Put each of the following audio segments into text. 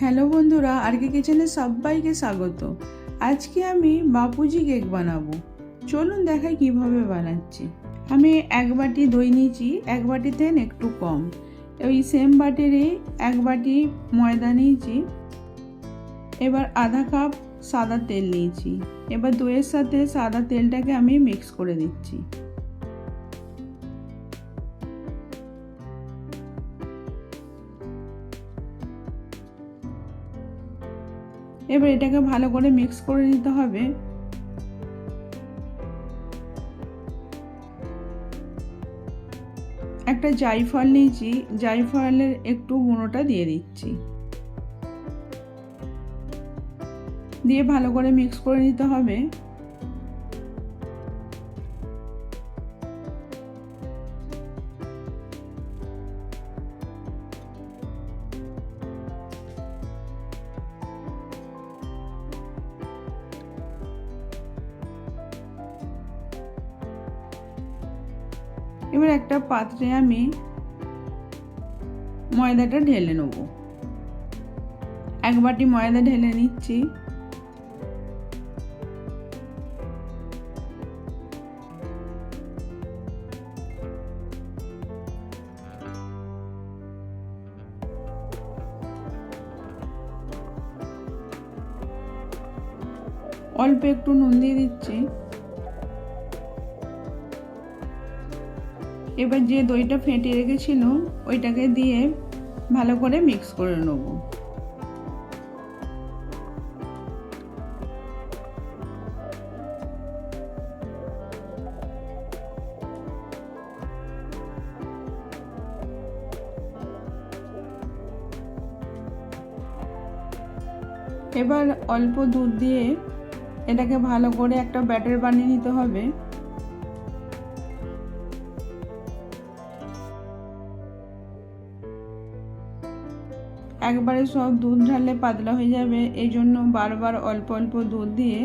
Hello বন্ধুরা, আরকে কিচেনে সবাইকে স্বাগত। আজকে আমি বাপুজি কেক বানাবো। চলুন দেখাই কীভাবে বানাচ্ছি। আমি এক বাটি দই নিয়েছি, এক বাটিতে একটু কম। ওই সেম বাটিরই এক বাটি ময়দা নিয়েছি। এবার আধা কাপ সাদা তেল নিয়েছি। এবার দইয়ের সাথে সাদা তেলটাকে আমি মিক্স করে দিচ্ছি। এবার এটাকে ভালো করে মিক্স করে নিতে হবে। একটা জাইফল নিয়েছি, জাইফলের একটু গুঁড়োটা দিয়ে দিচ্ছি। দিয়ে ভালো করে মিক্স করে নিতে হবে। এবার একটা পাত্রে আমি ময়দাটা ঢেলে নেব। এক বাটি ময়দা ঢেলে নিচ্ছি। অল্প একটু নুন দিয়ে দিচ্ছি। এবার যে দইটা ফেটে রেখেছিল, ওইটাকে দিয়ে ভালো করে মিক্স করে নেব। এবার অল্প দুধ দিয়ে এটাকে ভালো করে একটা ব্যাটার বানিয়ে নিতে হবে। একবারে সব দুধ ঢাললে পাতলা হয়ে যাবে এই জন্য বারবার অল্প অল্প দুধ দিয়ে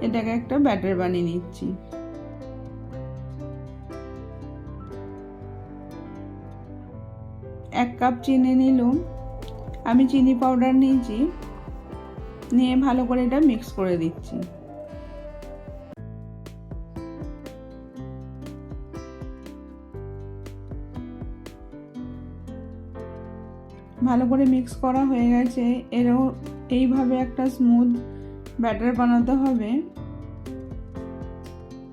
এটাকে একটা ব্যাটার বানিয়ে নিচ্ছি। এক কাপ চিনি নিলাম, আমি চিনি পাউডার নিয়েছি, নিয়ে ভালো করে এটা মিক্স করে দিচ্ছি। ভালো করে মিক্স করা হয়ে গেছে। এরও এইভাবে একটা স্মুথ ব্যাটার বানাতে হবে।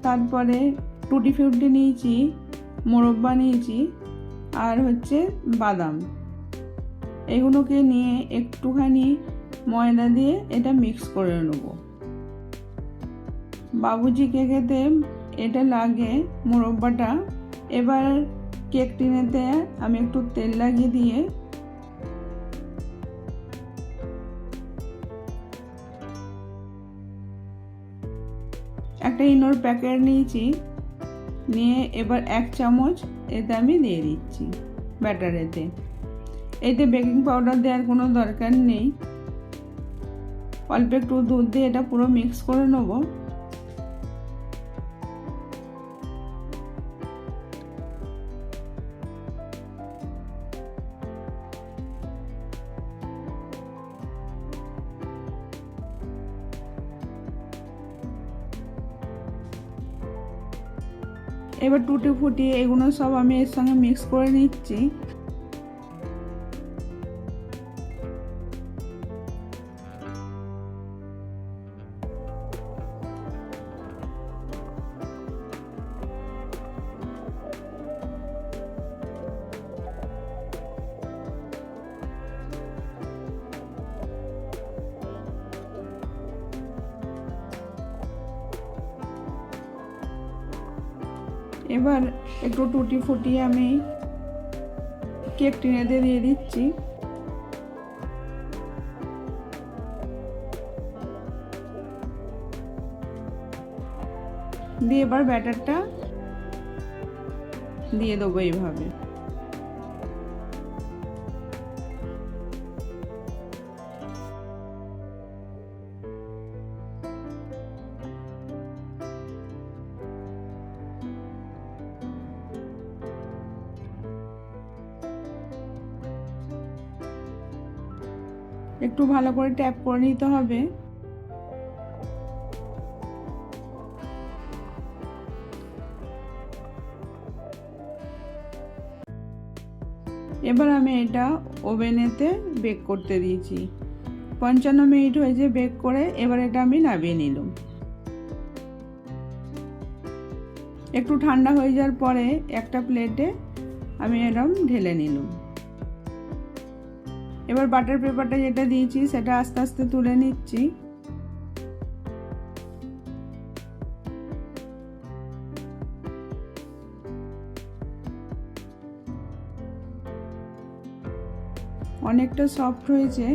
তারপরে টুটি ফ্রুটি নিয়েছি মোরব্বা নিয়েছি আর হচ্ছে বাদাম। এগুলোকে নিয়ে একটুখানি ময়দা দিয়ে এটা মিক্স করে নেব। বাবুজি কেকেতে এটা লাগে মোরব্বাটা এবার কেক টিনেতে আমি একটু তেল লাগিয়ে দিয়ে একটা ইনোর প্যাকেট নিয়েছি, নিয়ে এবার এক চামচ এতে আমি দিয়ে দিচ্ছি ব্যাটারেতে। এতে বেকিং পাউডার দেওয়ার কোনো দরকার নেই। অল্প একটু দুধ দিয়ে এটা পুরো মিক্স করে নেব। এবার টুটি ফুটি এগুলো সব আমি এর সঙ্গে মিক্স করে নিচ্ছি। এবার একটু টুটি ফুটিয়ে আমি কেক টিনেতে দিয়ে দিচ্ছি। দিয়ে এবার ব্যাটারটা দিয়ে দেবো এইভাবে। একটু ভালো করে ট্যাপ করে নিতে হবে। এবার আমি এটা ওভেনেতে বেক করতে দিয়েছি। পঞ্চান্ন মিনিট হয়েছে বেক করে, এবার এটা আমি নামিয়ে নিলাম। একটু ঠান্ডা হয়ে যাওয়ার পরে একটা প্লেটে আমি এরম ঢেলে নিলাম। এবার বাটার পেপারটা যেটা দিয়েছি, সেটা আস্তে আস্তে তুলে নিচ্ছি। অনেকটা সফট হয়েছে।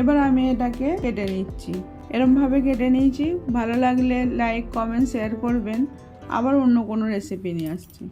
এবার আমি এটাকে কেটে নিচ্ছি। এরমভাবে কেটে নিয়েছি। ভালো লাগলে লাইক কমেন্ট শেয়ার করবেন। আবার অন্য কোনো রেসিপি নিয়ে আসছি।